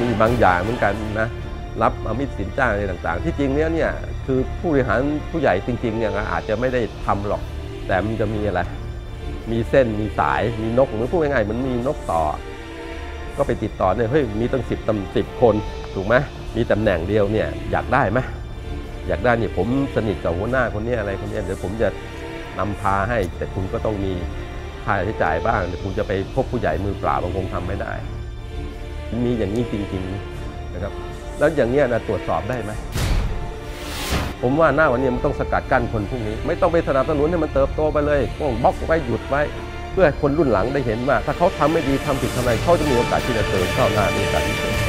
มีบางอย่างเหมือนกันนะรับอมิตสินจ้างอะไรต่างๆ ที่จริงเนี้ยเนี่ยคือผู้บริหารผู้ใหญ่จริงๆเนี่ยอาจจะไม่ได้ทำหรอก แต่มันจะมีอะไร มีเส้นมีสายมีนกหรือพูดง่ายๆมันมีนกต่อ ก็ไปติดต่อเนี่ยเฮ้ยมีตั้งสิบตำสิบคนถูกไหมมีตำแหน่งเดียวเนี่ยอยากได้ไหมอยากได้เนี่ยผมสนิทกับหัวหน้าคนนี้อะไรคนนี้เดี๋ยวผมจะนำพาให้แต่คุณก็ต้องมีค่าใช้จ่ายบ้างเดี๋ยวคุณจะไปพบผู้ใหญ่มือเปล่าบางคงทำไม่ได้ มีอย่างนี้จริงๆนะครับแล้วอย่างนี้นะตรวจสอบได้ไหมผมว่าหน้าวันนี้มันต้องสกัดกั้นคนพวกนี้ ไม่ต้องไปสนับสนุนให้มันเติบโตไปเลยต้องบล็อกไว้หยุดไว้ เพื่อคนรุ่นหลังได้เห็นว่า ถ้าเขาทำไม่ดีทำผิดทำไมเขาจะมีโอกาสที่จะเติบเข้าหน้ามีโอกาสที่จะเติบ